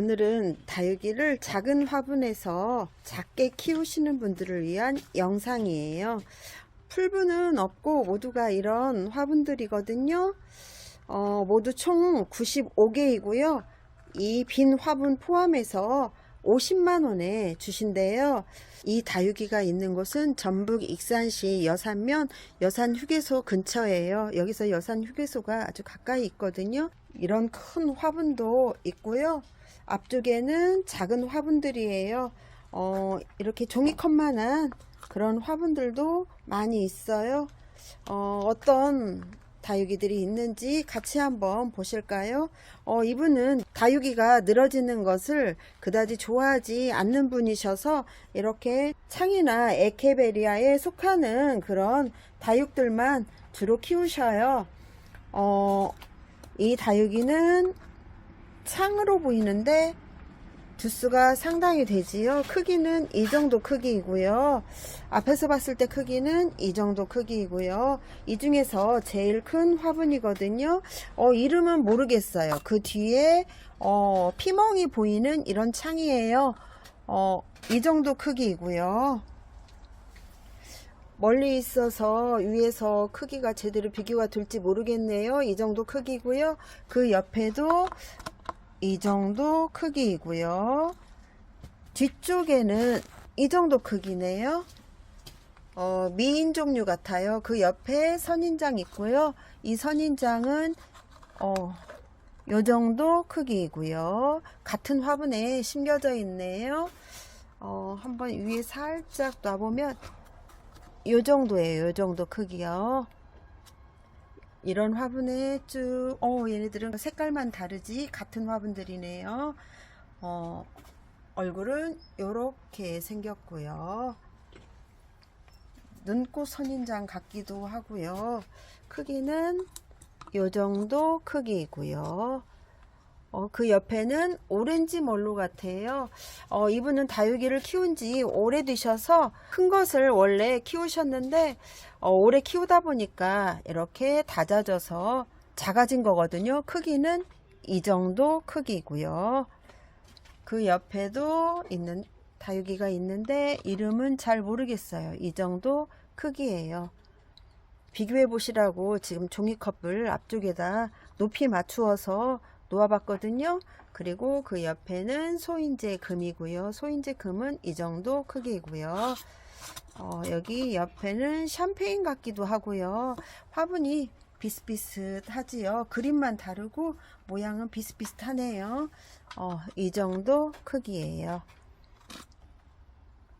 오늘은 다육이를 작은 화분에서 작게 키우시는 분들을 위한 영상이에요. 풀분은 없고 모두가 이런 화분들이거든요. 어, 모두 총 95개이고요. 이 빈 화분 포함해서 50만원에 주신대요. 이 다육이가 있는 곳은 전북 익산시 여산면 여산휴게소 근처예요. 여기서 여산휴게소가 아주 가까이 있거든요. 이런 큰 화분도 있고요. 앞쪽에는 작은 화분들이에요. 어, 이렇게 종이컵만한 그런 화분들도 많이 있어요. 어, 어떤 다육이들이 있는지 같이 한번 보실까요? 어, 이분은 다육이가 늘어지는 것을 그다지 좋아하지 않는 분이셔서 이렇게 창이나 에케베리아에 속하는 그런 다육들만 주로 키우셔요. 어, 이 다육이는 창으로 보이는데 두수가 상당히 되지요. 크기는 이 정도 크기이고요. 앞에서 봤을 때 크기는 이 정도 크기이고요. 이 중에서 제일 큰 화분이거든요. 어, 이름은 모르겠어요. 그 뒤에 어, 피멍이 보이는 이런 창이에요. 어, 이 정도 크기이고요. 멀리 있어서 위에서 크기가 제대로 비교가 될지 모르겠네요. 이 정도 크기고요. 그 옆에도 이 정도 크기이고요. 뒤쪽에는 이 정도 크기네요. 어, 미인 종류 같아요. 그 옆에 선인장 있고요. 이 선인장은 어, 요 정도 크기이고요. 같은 화분에 심겨져 있네요. 어, 한번 위에 살짝 놔보면 요 정도예요. 요 정도 크기요. 이런 화분에 쭉, 어, 얘네들은 색깔만 다르지 같은 화분들이네요. 어, 얼굴은 요렇게 생겼고요. 눈꽃 선인장 같기도 하고요. 크기는 요 정도 크기이고요. 어, 그 옆에는 오렌지 멀로 같아요. 어, 이분은 다육이를 키운 지 오래되셔서 큰 것을 원래 키우셨는데 어, 오래 키우다 보니까 이렇게 다져져서 작아진 거거든요. 크기는 이 정도 크기고요. 그 옆에도 있는 다육이가 있는데 이름은 잘 모르겠어요. 이 정도 크기예요. 비교해 보시라고 지금 종이컵을 앞쪽에다 높이 맞추어서 놓아 봤거든요. 그리고 그 옆에는 소인재 금이고요. 소인재 금은 이 정도 크기이고요. 어, 여기 옆에는 샴페인 같기도 하고요. 화분이 비슷비슷하지요. 그림만 다르고 모양은 비슷비슷하네요. 어, 이 정도 크기예요.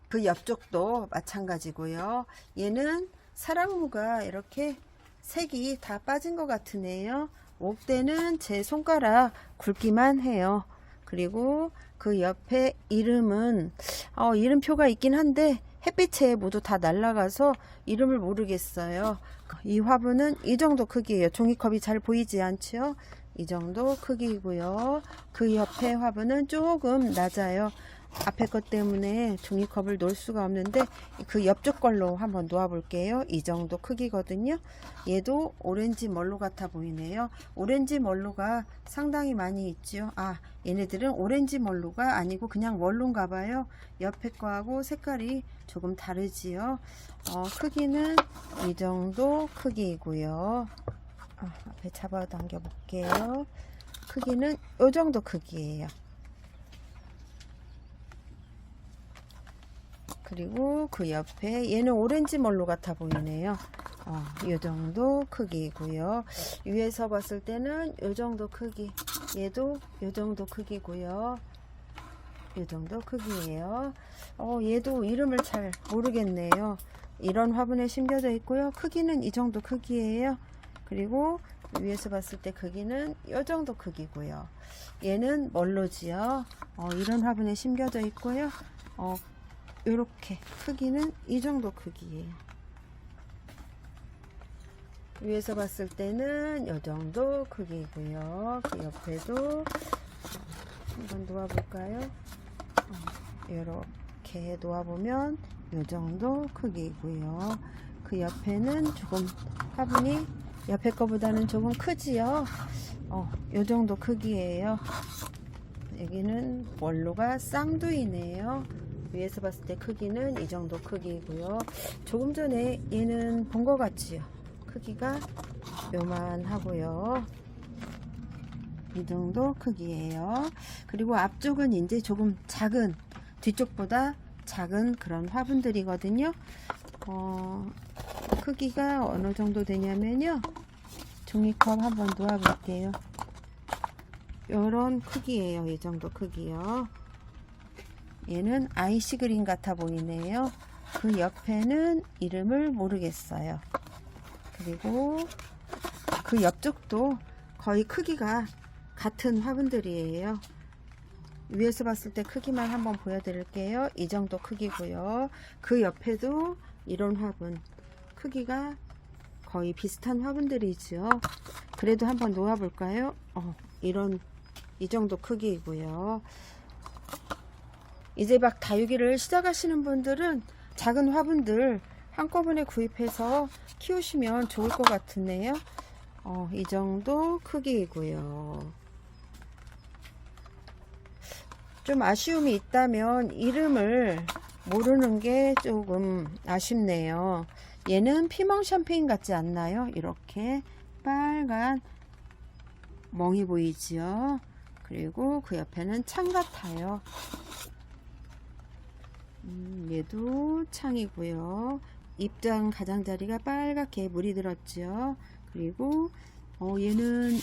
그 옆쪽도 마찬가지고요. 얘는 사랑무가 이렇게 색이 다 빠진 것 같으네요. 목대는 제 손가락 굵기만 해요. 그리고 그 옆에 이름은 어, 이름표가 있긴 한데 햇빛에 모두 다 날아가서 이름을 모르겠어요. 이 화분은 이 정도 크기예요. 종이컵이 잘 보이지 않죠? 이 정도 크기이고요. 그 옆에 화분은 조금 낮아요. 앞에 것 때문에 종이컵을 놓을 수가 없는데 그 옆쪽 걸로 한번 놓아 볼게요. 이 정도 크기거든요. 얘도 오렌지 멀로 같아 보이네요. 오렌지 멀로가 상당히 많이 있죠. 아, 얘네들은 오렌지 멀로가 아니고 그냥 멀로인가 봐요. 옆에 거하고 색깔이 조금 다르지요. 어, 크기는 이 정도 크기이고요. 아, 앞에 잡아당겨 볼게요. 크기는 이 정도 크기예요. 그리고 그 옆에 얘는 오렌지 멀로 같아 보이네요. 어, 이 정도 크기고요. 위에서 봤을 때는 이 정도 크기. 얘도 이 정도 크기고요. 이 정도 크기예요. 어, 얘도 이름을 잘 모르겠네요. 이런 화분에 심겨져 있고요. 크기는 이 정도 크기예요. 그리고 위에서 봤을 때 크기는 이 정도 크기고요. 얘는 멀로지요. 어, 이런 화분에 심겨져 있고요. 어, 이렇게 크기는 이 정도 크기예요. 위에서 봤을 때는 이 정도 크기고요. 그 옆에도 한번 놓아볼까요? 이렇게 놓아보면 이 정도 크기고요. 그 옆에는 조금 화분이 옆에 거보다는 조금 크지요. 어, 이 정도 크기예요. 여기는 원로가 쌍두이네요. 위에서 봤을 때 크기는 이 정도 크기고요. 조금 전에 얘는 본 것 같지요. 크기가 요만하고요. 이 정도 크기예요. 그리고 앞쪽은 이제 조금 작은 뒤쪽보다 작은 그런 화분들이거든요. 어, 크기가 어느 정도 되냐면요. 종이컵 한번 놓아 볼게요. 요런 크기예요. 이 정도 크기요. 얘는 아이시 그린 같아 보이네요. 그 옆에는 이름을 모르겠어요. 그리고 그 옆쪽도 거의 크기가 같은 화분들이에요. 위에서 봤을 때 크기만 한번 보여드릴게요. 이 정도 크기고요. 그 옆에도 이런 화분 크기가 거의 비슷한 화분들이죠. 그래도 한번 놓아볼까요? 어, 이런 이 정도 크기이고요. 이제 막 다육이를 시작하시는 분들은 작은 화분들 한꺼번에 구입해서 키우시면 좋을 것 같으네요. 어, 이 정도 크기이고요. 좀 아쉬움이 있다면 이름을 모르는 게 조금 아쉽네요. 얘는 피멍 샴페인 같지 않나요? 이렇게 빨간 멍이 보이지요. 그리고 그 옆에는 창 같아요. 음, 얘도 창이고요. 입장 가장자리가 빨갛게 물이 들었죠. 그리고 어, 얘는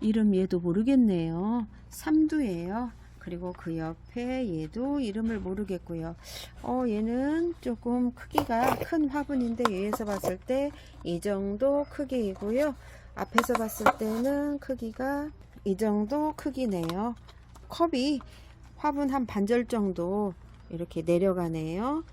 이름 얘도 모르겠네요. 삼두예요. 그리고 그 옆에 얘도 이름을 모르겠고요. 어, 얘는 조금 크기가 큰 화분인데 위에서 봤을 때 이 정도 크기이고요. 앞에서 봤을 때는 크기가 이 정도 크기네요. 컵이 화분 한 반절 정도 이렇게 내려가네요.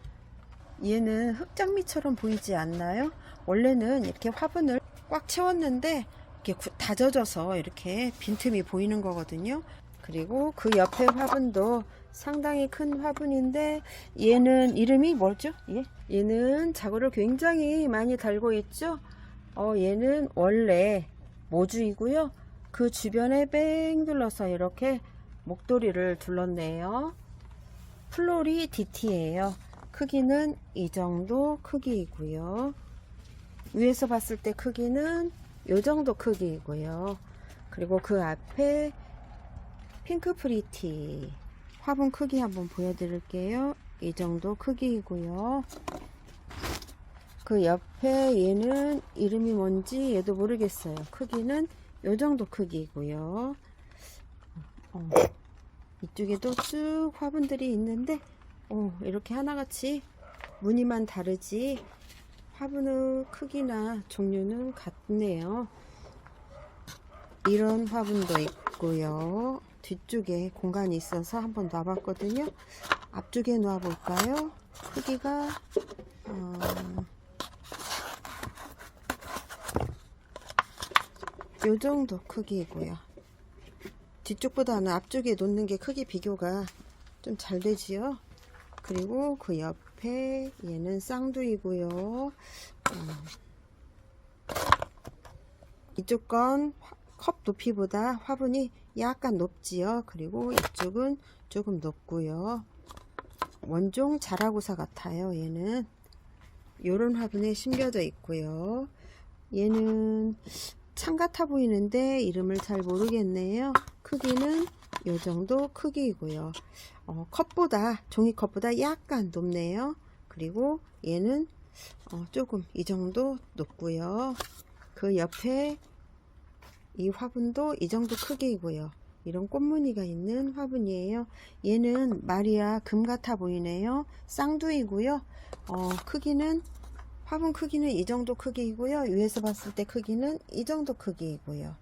얘는 흙장미처럼 보이지 않나요? 원래는 이렇게 화분을 꽉 채웠는데 이렇게 구- 다져져서 이렇게 빈틈이 보이는 거거든요. 그리고 그 옆에 화분도 상당히 큰 화분인데 얘는 이름이 뭐죠? 얘? 얘는 자구를 굉장히 많이 달고 있죠. 어, 얘는 원래 모주이고요. 그 주변에 뺑 둘러서 이렇게 목도리를 둘렀네요. 플로리 DT예요. 크기는 이 정도 크기이고요. 위에서 봤을 때 크기는 이 정도 크기이고요. 그리고 그 앞에 핑크 프리티 화분 크기 한번 보여드릴게요. 이 정도 크기이고요. 그 옆에 얘는 이름이 뭔지 얘도 모르겠어요. 크기는 이 정도 크기이고요. 어, 이쪽에도 쭉 화분들이 있는데 어, 이렇게 하나같이 무늬만 다르지 화분의 크기나 종류는 같네요. 이런 화분도 있고요. 뒤쪽에 공간이 있어서 한번 놔봤거든요. 앞쪽에 놔볼까요? 크기가 어, 요 정도 크기이고요. 뒤쪽보다는 앞쪽에 놓는 게 크기 비교가 좀 잘 되지요. 그리고 그 옆에 얘는 쌍두이고요. 음. 이쪽 건 컵 높이보다 화분이 약간 높지요. 그리고 이쪽은 조금 높고요. 원종 자라고사 같아요. 얘는 요런 화분에 심겨져 있고요. 얘는 창 같아 보이는데 이름을 잘 모르겠네요. 크기는 요 정도 크기이고요. 어, 컵보다 종이컵보다 약간 높네요. 그리고 얘는 어, 조금 이 정도 높고요. 그 옆에 이 화분도 이 정도 크기이고요. 이런 꽃무늬가 있는 화분이에요. 얘는 마리아 금 같아 보이네요. 쌍두이고요. 어, 크기는 화분 크기는 이 정도 크기이고요. 위에서 봤을 때 크기는 이 정도 크기이고요.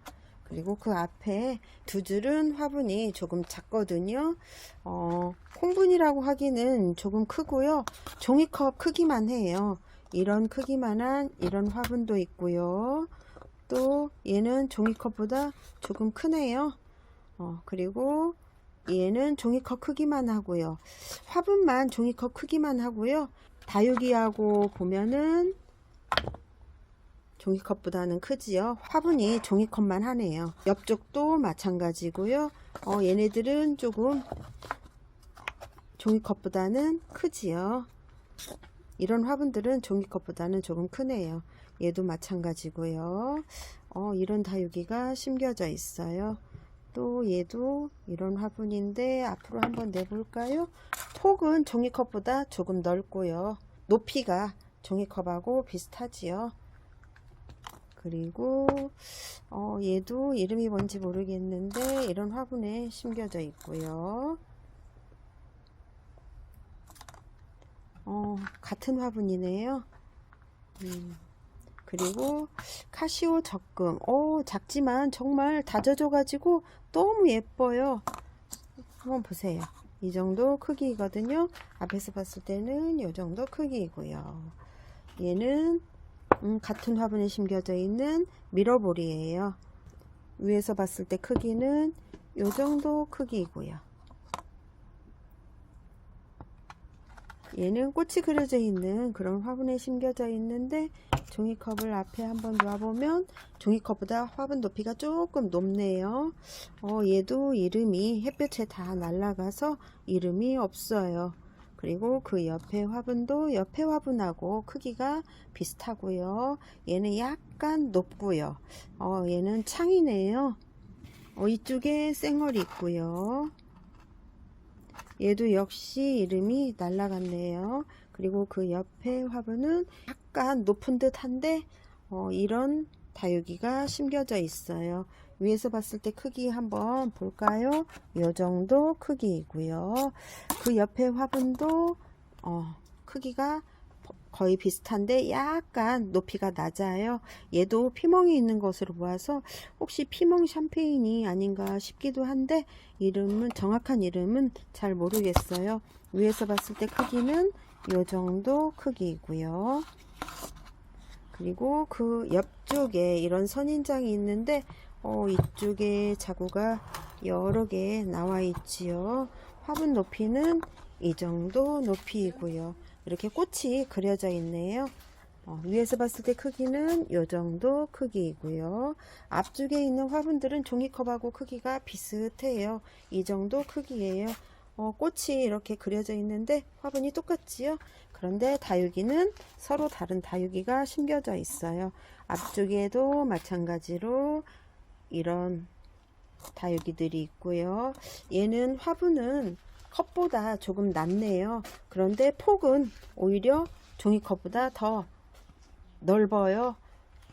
그리고 그 앞에 두 줄은 화분이 조금 작거든요. 어, 콩분이라고 하기는 조금 크고요. 종이컵 크기만 해요. 이런 크기만한 이런 화분도 있고요. 또 얘는 종이컵보다 조금 크네요. 어, 그리고 얘는 종이컵 크기만 하고요. 화분만 종이컵 크기만 하고요. 다육이하고 보면은 종이컵보다는 크지요. 화분이 종이컵만 하네요. 옆쪽도 마찬가지고요. 어, 얘네들은 조금 종이컵보다는 크지요. 이런 화분들은 종이컵보다는 조금 크네요. 얘도 마찬가지고요. 어, 이런 다육이가 심겨져 있어요. 또 얘도 이런 화분인데 앞으로 한번 내볼까요? 폭은 종이컵보다 조금 넓고요. 높이가 종이컵하고 비슷하지요. 그리고 어, 얘도 이름이 뭔지 모르겠는데 이런 화분에 심겨져 있고요. 어, 같은 화분이네요. 음, 그리고 카시오 적금. 오, 작지만 정말 다져져가지고 너무 예뻐요. 한번 보세요. 이 정도 크기거든요. 앞에서 봤을 때는 이 정도 크기이고요. 얘는 음, 같은 화분에 심겨져 있는 미러볼이에요. 위에서 봤을 때 크기는 이 정도 크기이고요. 얘는 꽃이 그려져 있는 그런 화분에 심겨져 있는데 종이컵을 앞에 한번 놔보면 종이컵보다 화분 높이가 조금 높네요. 어, 얘도 이름이 햇볕에 다 날아가서 이름이 없어요. 그리고 그 옆에 화분도 옆에 화분하고 크기가 비슷하고요. 얘는 약간 높고요. 어, 얘는 창이네요. 어, 이쪽에 쌩얼이 있고요. 얘도 역시 이름이 날라갔네요. 그리고 그 옆에 화분은 약간 높은 듯 한데 어, 이런 다육이가 심겨져 있어요. 위에서 봤을 때 크기 한번 볼까요? 이 정도 크기이고요. 그 옆에 화분도 어, 크기가 거의 비슷한데 약간 높이가 낮아요. 얘도 피멍이 있는 것으로 보아서 혹시 피멍 샴페인이 아닌가 싶기도 한데 이름은 정확한 이름은 잘 모르겠어요. 위에서 봤을 때 크기는 이 정도 크기이고요. 그리고 그 옆쪽에 이런 선인장이 있는데 어, 이쪽에 자구가 여러 개 나와 있지요. 화분 높이는 이 정도 높이이고요. 이렇게 꽃이 그려져 있네요. 어, 위에서 봤을 때 크기는 이 정도 크기이고요. 앞쪽에 있는 화분들은 종이컵하고 크기가 비슷해요. 이 정도 크기예요. 어, 꽃이 이렇게 그려져 있는데 화분이 똑같지요. 그런데 다육이는 서로 다른 다육이가 심겨져 있어요. 앞쪽에도 마찬가지로 이런 다육이들이 있고요. 얘는 화분은 컵보다 조금 낮네요. 그런데 폭은 오히려 종이컵보다 더 넓어요.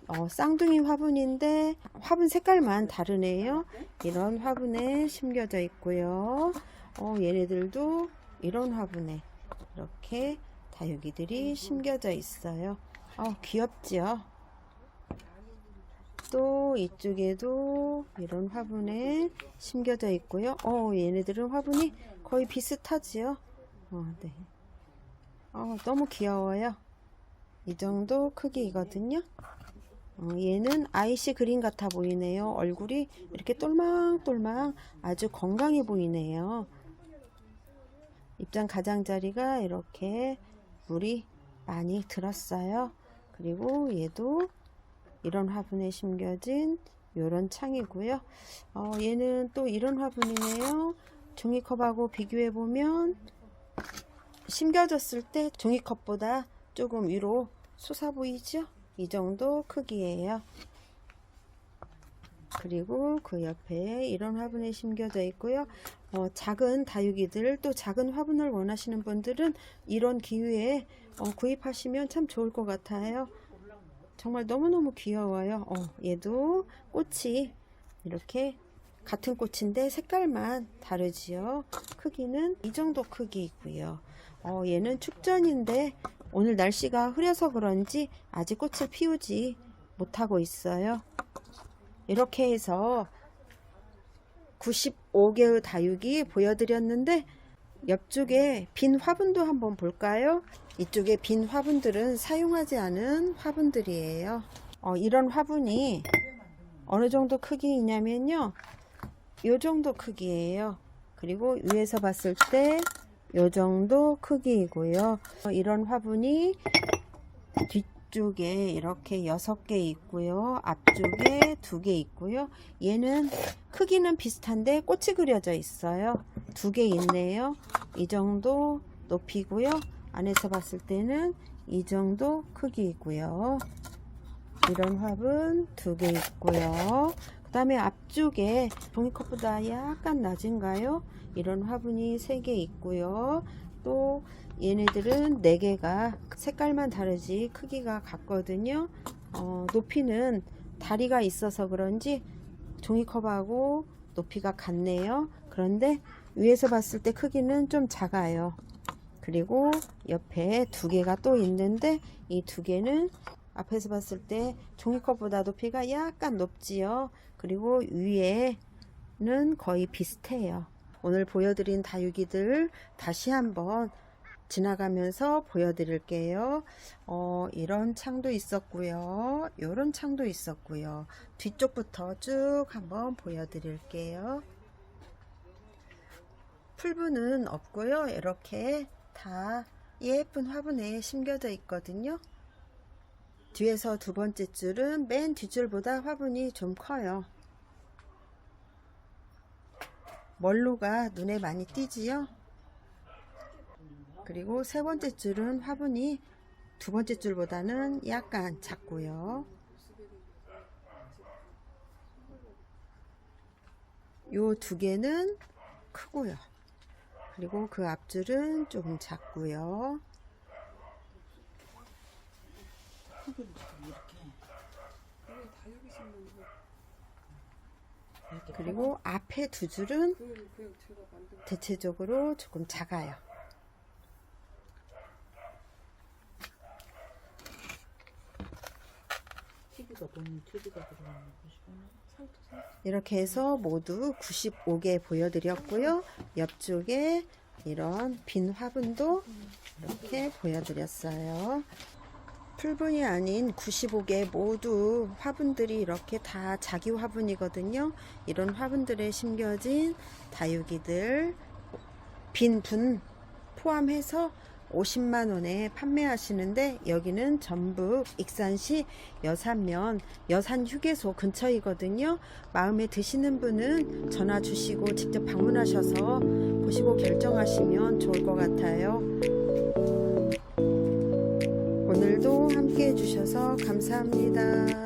어, 쌍둥이 화분인데 화분 색깔만 다르네요. 이런 화분에 심겨져 있고요. 어, 얘네들도 이런 화분에 이렇게 다육이들이 심겨져 있어요. 어, 귀엽지요? 또 이쪽에도 이런 화분에 심겨져 있고요. 어, 얘네들은 화분이 거의 비슷하지요? 어, 네. 어, 너무 귀여워요. 이 정도 크기이거든요. 어, 얘는 아이시 그린 같아 보이네요. 얼굴이 이렇게 똘망똘망 아주 건강해 보이네요. 입장 가장자리가 이렇게 물이 많이 들었어요. 그리고 얘도 이런 화분에 심겨진 이런 창이고요. 어, 얘는 또 이런 화분이네요. 종이컵하고 비교해 보면 심겨졌을 때 종이컵보다 조금 위로 솟아 보이죠? 이 정도 크기예요. 그리고 그 옆에 이런 화분에 심겨져 있고요. 어, 작은 다육이들 또 작은 화분을 원하시는 분들은 이런 기회에 어, 구입하시면 참 좋을 것 같아요. 정말 너무너무 귀여워요. 어, 얘도 꽃이 이렇게 같은 꽃인데 색깔만 다르지요. 크기는 이 정도 크기이고요. 어, 얘는 축전인데 오늘 날씨가 흐려서 그런지 아직 꽃을 피우지 못하고 있어요. 이렇게 해서 95개의 다육이 보여드렸는데 옆쪽에 빈 화분도 한번 볼까요? 이쪽에 빈 화분들은 사용하지 않은 화분들이에요. 어, 이런 화분이 어느 정도 크기이냐면요. 요 정도 크기예요. 그리고 위에서 봤을 때 요 정도 크기이고요. 어, 이런 화분이 뒤쪽에 이렇게 여섯 개 있고요. 앞쪽에 두개 있고요. 얘는 크기는 비슷한데 꽃이 그려져 있어요. 두개 있네요. 이 정도 높이고요. 안에서 봤을 때는 이 정도 크기이고요. 이런 화분 두 개 있고요. 그 다음에 앞쪽에 종이컵보다 약간 낮은가요? 이런 화분이 세 개 있고요. 또 얘네들은 네 개가 색깔만 다르지 크기가 같거든요. 어, 높이는 다리가 있어서 그런지 종이컵하고 높이가 같네요. 그런데 위에서 봤을 때 크기는 좀 작아요. 그리고 옆에 두 개가 또 있는데 이 두 개는 앞에서 봤을 때 종이컵보다 높이가 약간 높지요. 그리고 위에는 거의 비슷해요. 오늘 보여드린 다육이들 다시 한번 지나가면서 보여드릴게요. 어, 이런 창도 있었고요. 이런 창도 있었고요. 뒤쪽부터 쭉 한번 보여드릴게요. 풀분은 없고요. 이렇게 다 예쁜 화분에 심겨져 있거든요. 뒤에서 두 번째 줄은 맨 뒷줄보다 화분이 좀 커요. 멀로가 눈에 많이 띄지요. 그리고 세 번째 줄은 화분이 두 번째 줄보다는 약간 작고요. 요 두 개는 크고요. 그리고 그 앞줄은 조금 작고요. 그리고 앞에 두 줄은 대체적으로 조금 작아요. TV가 본인 TV가 들어가는 것이구나. 이렇게 해서 모두 95개 보여드렸고요. 옆쪽에 이런 빈 화분도 이렇게 보여드렸어요. 풀분이 아닌 95개 모두 화분들이 이렇게 다 자기 화분이거든요. 이런 화분들에 심겨진 다육이들 빈 분 포함해서 50만 원에 판매하시는데 여기는 전북 익산시 여산면 여산 휴게소 근처이거든요. 마음에 드시는 분은 전화 주시고 직접 방문하셔서 보시고 결정하시면 좋을 것 같아요. 오늘도 함께 해주셔서 감사합니다.